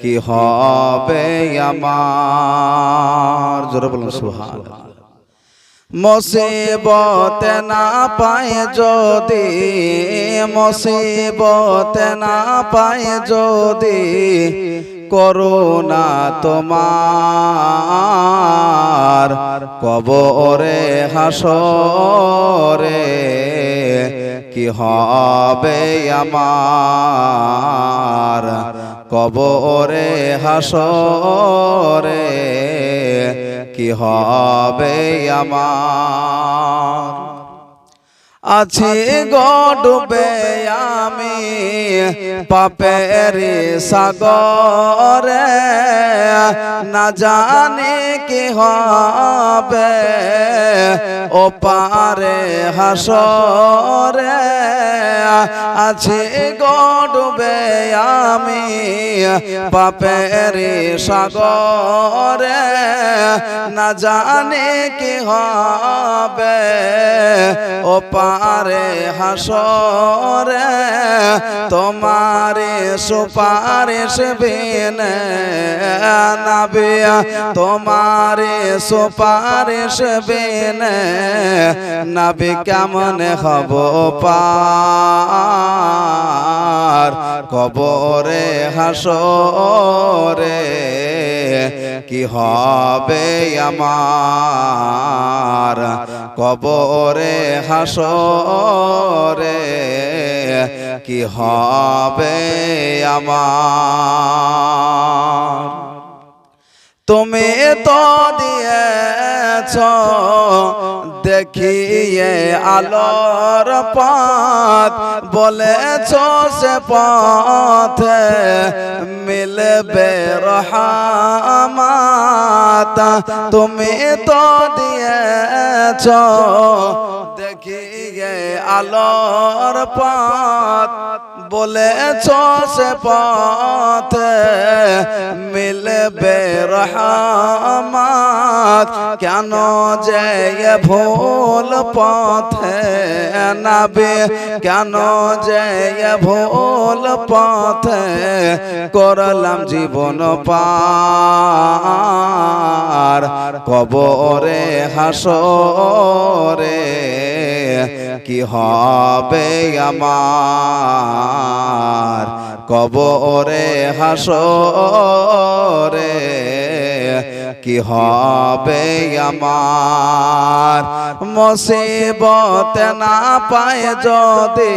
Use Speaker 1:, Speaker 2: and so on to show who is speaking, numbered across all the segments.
Speaker 1: কি হবে আমার? জোরে বলুন সুহান মুসিবত না পায় যদি মুসিবত না পায় যদি করোনা তোমার কবরে হাসরে কি হবে আমার? কবরে হাসরে কি হবে আমার? আছি গডবে আমি পাপের সাগরে। না জানি কি হবে। ও পারে হাসরে আছে গডবে আমি পাপের সাগরে। না জানি কি হবে। ও পারে হাসরে তোমারে সুপারিশ বিনে নাবিয়া তোমারে সুপারিশ বিনে নাবি কেমন হব পার? কবরে হাসরে কি হবে আমার? কবরে হাসরে কি হবে আমার? তুমি তো দিয়েছ দেখিয়ে আলোর পথ বলেছ সে পথে মিলবে রহমাত তুমি তো দিয়েছ দেখিয়ে আলোর পথ বলেছ সে পথে মিলবে রহমাত। কেন যে ভোল পথে নাবে? কেন যে ভুল পথে করলাম জীবন পার। কবরে হাসরে কি হবে আমার? কবরে হাসরে কি হবে আমার? মুসিবত না পায় যদি,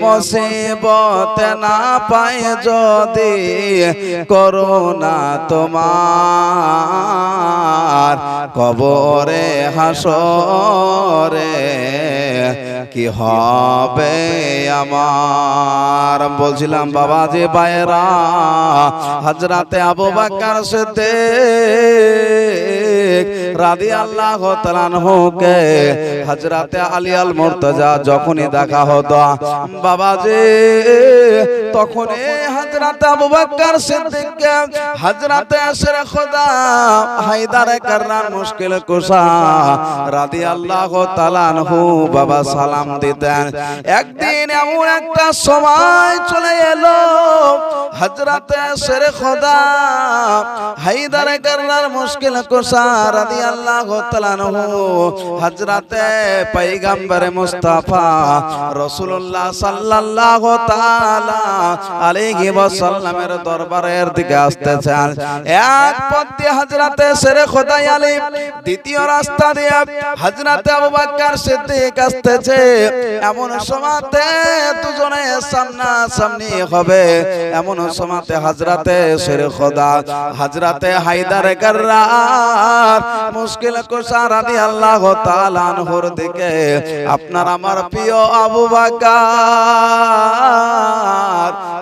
Speaker 1: মুসিবত না পায় যদি করোনা তোমার কবরে হাসরে কি হবে আমার? বলছিলাম বাবা যে বাইরা হাজরাতে আবু বাক্কার সাথে রাদি আল্লাহ তালানহুকে হাজরাতে আলী আল মুর্তজা যখনই দেখা হতো বাবা যে তখনই হাজরাতে আবু বাক্কার সিদ্দিককে হাজরাতে আশর খোদা, হায়দারে করনার মুশকিল কুশা রাদি আল্লাহ তালানহু বাবা সালাম দিতেন। একদিন এমন একটা সময় চলে এলো হজরতে শের খোদা, হায়দারে করনার মুশকিল কুশা রাদি আল্লাহ তালানহু হজরতে পৈগম্বর মুস্তাফা রাসূলুল্লাহ সাল্লাল্লাহু তাআলা আলাইহি ওয়াসাল্লামের দরবারের দিকে আসতেছেন। এক পথ দিয়ে শেরে খোদাই আলী দ্বিতীয় রাস্তা দিয়ে হজরতে আবু বকর সিদ্দিক আসতেছে। এমন সময়তে দুজনে সামনা সামনি হবে। এমন সময়তে হজরতে শেরে খোদা হজরতে হায়দার গর্রার মুশকিল কুশা রাদিয়াল্লাহু তাআলা আনহুর দিকে, আপনার আমার প্রিয় আবু বকর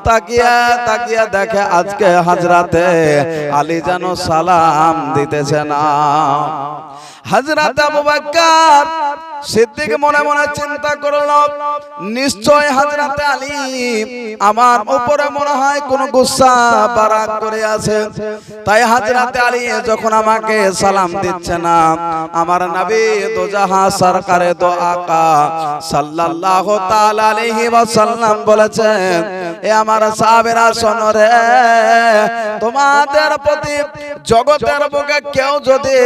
Speaker 1: তাকিয়া তাকিয়া দেখে আজকে হাজরাতে আলী যেন সালাম দিতেছে না। সিদ্দিক মনে মনে চিন্তা করল, নিশ্চয় হাজরাতে আলী আমার উপরে মনে হয় কোন গুসা করে আছে। তাই হাজরাতে আলী যখন আমাকে সালাম দিচ্ছে না, আমার নবী সরকারে আকা বলেছেন আমার সাহাবেরা শোনো রে, তোমাদের প্রতি জগতের বুকে কেউ যদি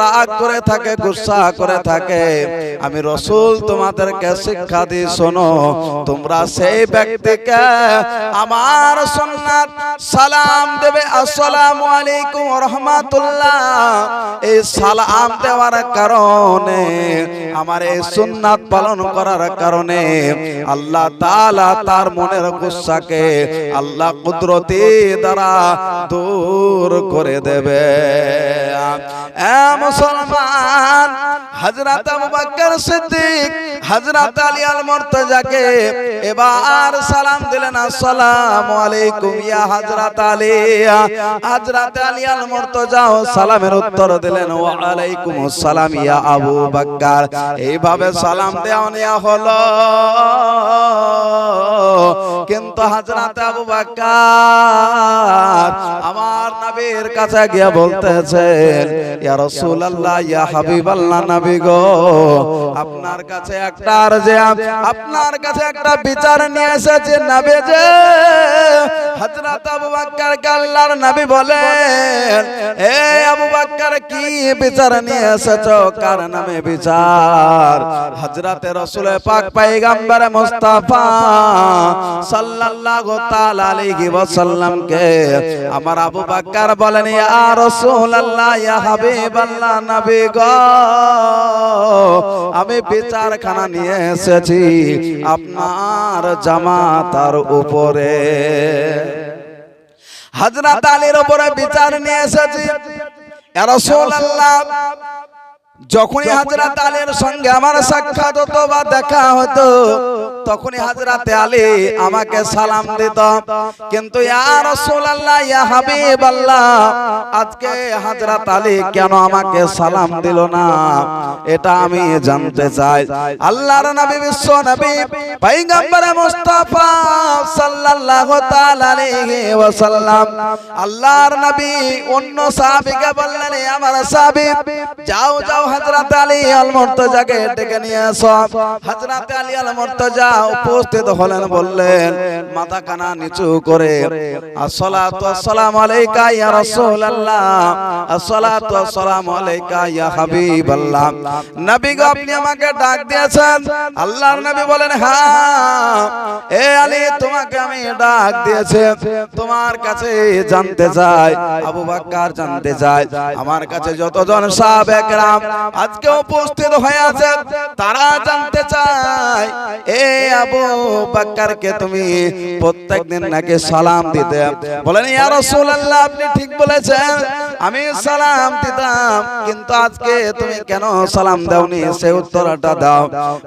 Speaker 1: রাগ করে থাকে, গুসা করে থাকে, আমি রসুল তোমাদেরকে শিক্ষা দিই, শোনো, তোমরা সেই ব্যক্তিকে আমার সুন্নাত সালাম দেবে। আসসালামু আলাইকুম রাহমাতুল্লাহ। এই সালাম দেওয়ার কারণে, আমার এই সুন্নাত পালন করার কারণে আল্লাহ তাআলা তার মনের গুসাকে আল্লাহ কুদরতি দ্বারা দূর করে দেবে। এ মুসলমান হযরত আবু বকর সিদ্দিক হযরত আলী আল মুর্তজাকে এবার সালাম দিলেন, আসসালামু আলাইকুম ইয়া হযরত আলী। হযরত আলী আল মুর্তজা সালামের উত্তর দিলেন, ওয়া আলাইকুম আসসালাম ইয়া আবু বকর এইভাবে সালাম দেওয়া নেওয়া হলো। কিন্তু হযরত আবু বকর আমার নবীর কাছে গিয়ে বলতেছেন, ইয়া রাসূলুল্লাহ, ইয়া হাবিবাল্লাহ নবী গো, আপনার কাছে একটা আরজে আপনার কাছে একটা বিচার নিয়ে এসেছে নবী যে হযরত আবু বকর আল্লাহর নবী বলেন, এ আবু বকর, কি বিচার নিয়ে এসেছ? কার নামে বিচার? হযরত রাসূল পাক পয়গম্বর মুস্তাফা সাল্লাল্লাহু তাআলা আলাইহি ওয়াসাল্লাম কে আমার আবু বকর বলেন, ইয়া রাসূলুল্লাহ, ইয়া হাবিবাল্লাহ, নবী গো, আমি বিচারখানা নিয়ে এসেছি আপনার জামাতার উপরে। হাজরা আলীর উপরে বিচার নিয়ে এসেছি। যখনই হাজরাত আলীর সঙ্গে আমার সাক্ষাৎ হতো বা দেখা হতো তখনই হাজরাতে আলী আমাকে সালাম দিত। কিন্তু আজকে হাজরাত আলী কেন আমাকে সালাম দিল না? এটা আমি জানতে চাই। আল্লাহর নবী বিশ্ব নবী পয়গম্বর মুস্তাফা সাল্লাল্লাহু তাআলা আলাইহি ওয়াসাল্লাম। আল্লাহর নবী অন্য সাহাবীকে বললেন আমার সাহাবী যাও যাও হযরত আলী আল মুর্তজাকে ডেকে নিয়ে আসো। হযরত আলী আল মুর্তজা উপস্থিত হলেন, বললেন মাথা কানা নিচু করে, আসসালাতু আসসালামু আলাইকা ইয়া রাসূলুল্লাহ, আসসালাতু আসসালামু আলাইকা ইয়া হাবিবাল্লাহ। নবী গো, আপনি আমাকে ডাক দিয়েছেন। আল্লাহর নবী বলেন হ্যাঁ এ আলী, তোমাকে আমি ডাক দিয়েছি। তোমার কাছে জানতে চাই, আবু বকর জানতে চাই। আমার কাছে যতজন সাহাবে একরাম আজকে উপস্থিত হয়ে আছে তারা জানতে চায় এ আবু বকরকে তুমি প্রত্যেকদিন নাকি সালাম দিতে। বলেন ইয়া রাসূলুল্লাহ আপনি ঠিক বলেছেন আমি সালাম দিতাম কিন্তু আজকে তুমি কেন সালাম দাওনি? সে উত্তরটা দাও।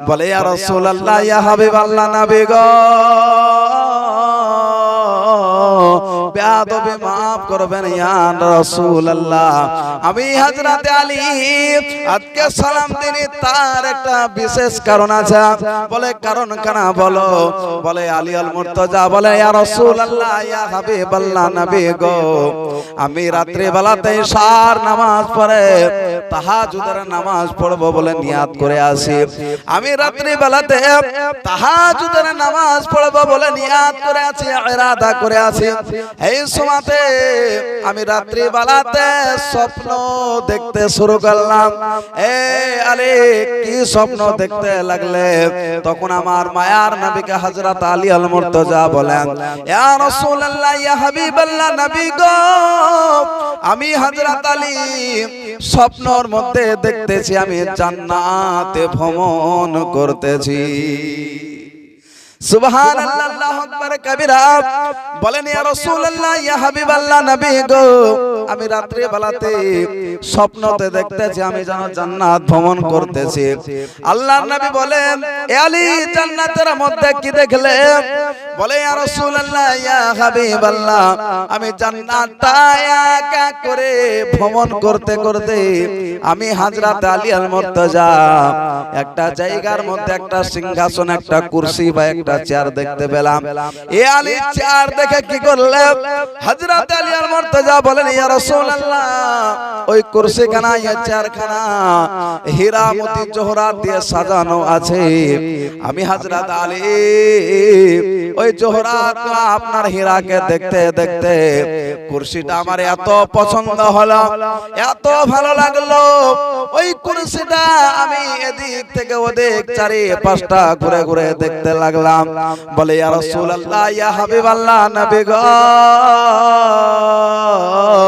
Speaker 1: বলে ইয়া রাসূলুল্লাহ ইয়া হাবিবাল্লাহ নবী গো। বেয়াদবি মাফ করবেন ইয়া রাসূলুল্লাহ। আমি হযরত আলী আজকে সালাম দিনি তার একটা বিশেষ কারণ আছে। বলে কারণ কানা বলো। বলে আলী আল মুর্তজা বলে ইয়া রাসূলুল্লাহ ইয়া হাবিবাল্লাহ নবী গো। আমি রাত্রি বেলাতে সার নামাজ পড়ে তাহাজুদের নামাজ পড়ব বলে নিয়াত করে আসি। আমি রাত্রি বেলাতে তাহাজুদের নামাজ পড়ব বলে নিয়াত করে আছি ইরাদা করে আছি এই সময়তে আমি রাত্রি বেলাতে স্বপ্ন দেখতে শুরু করলাম। এ আলী কি স্বপ্ন দেখতে লাগলে? তখন আমার মায়ার নবীকে হযরত আলী আল মুর্তজা বলেন। ইয়া রাসূলুল্লাহ ইয়া হাবিবাল্লাহ নবী গো। আমি হযরত আলী স্বপ্নর মধ্যে দেখতেছি আমি জান্নাতে ভ্রমণ করতেছি। সুবহানাল্লাহ কবিরা বলেন ইয়া রাসূলুল্লাহ ইয়া হাবিবাল্লাহ নবী গো। আমি রাত্রি বেলাতে স্বপ্নতে দেখতেছি আমি যেন জান্নাত ভ্রমণ করতেছি। আল্লাহর নবী বলেন, এ আলী, জান্নাতের মধ্যে কি দেখলে? বলে, ইয়া রাসূলুল্লাহ, ইয়া হাবিবাল্লাহ, আমি জান্নাতটা এক করে ভ্রমণ করতে করতে আমি হযরত আলী আল মুর্তজা একটা জায়গার মধ্যে একটা সিংহাসন, একটা কুরসি বা একটা চেয়ার দেখতে পেলাম। এ আলী চেয়ার দেখে কি করলে? হযরত আলী আল মুর্তজা বলেন, ইয়া ওই কুরসি খানা চেয়ার হীরা মতি দিয়ে সাজানো আছে। আমি হযরত আলী, ওই জোহরাত আপনার হীরাকে দেখতে দেখতে কুরসিটা আমার এত পছন্দ হলো, এত ভালো লাগল। ওই কুরসিটা আমি এদিক থেকে ওদিক চারি পাঁচটা ঘুরে ঘুরে দেখতে লাগলাম। বলে, ইয়া রাসূলুল্লাহ, ইয়া হাবিবাল্লাহ, নবী গো।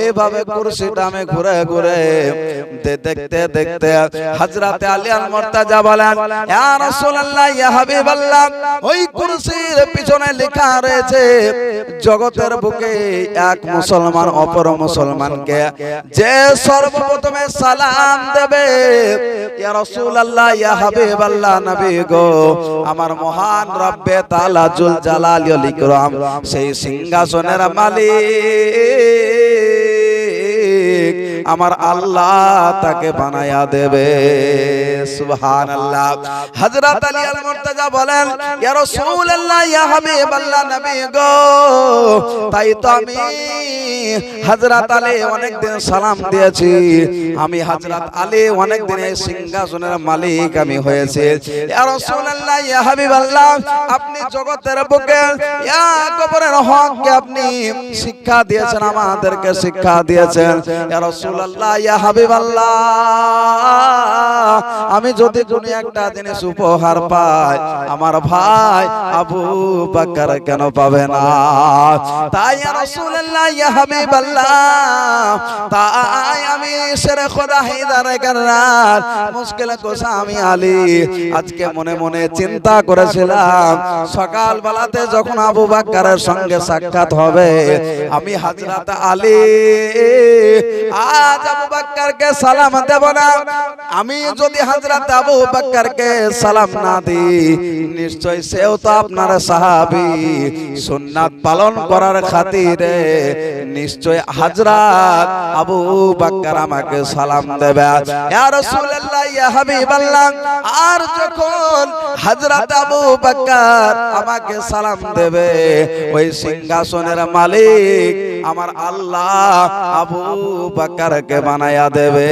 Speaker 1: এইভাবে কুরসিটা আমি ঘুরে ঘুরে দেখতে দেখতে হযরতে আলী আল মুর্তাজা বলেন ইয়া রাসূলুল্লাহ ইয়া হাবিবাল্লাহ ওই কুরসির পিছনে লেখা রয়েছে জগতের বুকে এক মুসলমান অপর মুসলমানকে যে সর্বপ্রথমে সালাম দেবে ইয়া রাসূলুল্লাহ ইয়া হাবিবাল্লাহ নবী গো আমার মহান রব্বে তাআলা জুল জালাল ইকরাম সেই সিংহাসনের মালিক। আমার আল্লাহ তাকে বানায়া দেবে। হযরত আলী আল মুর্তজা বলেন তাই তো আমি আলী অনেকদিন সালাম দিয়েছি। আমি আলী অনেকদিন এই সিংহাসনের মালিক আমি হয়েছি। আপনি জগতের বুকে আপনি শিক্ষা দিয়েছেন, আমাদেরকে শিক্ষা দিয়েছেন। আমি যদি কোনো একটা জিনিস উপহার পাই, আমার ভাই আবু বকর কেন পাবে না? তাই তাই আমি আলী, আজকে মনে মনে চিন্তা করেছিলাম সকাল বেলাতে যখন আবু সঙ্গে সাক্ষাৎ হবে, আমি হাজরাত আলী হাজরাত আবু হাজরাত বাক্কার আমাকে সালাম দেবে। হাবিবাল্লাহ, আর যখন হযরত আবু বকর আমাকে সালাম দেবে, ওই সিংহাসনের মালিক আমার আল্লাহ আবু বাকারকে বানায়া দেবে।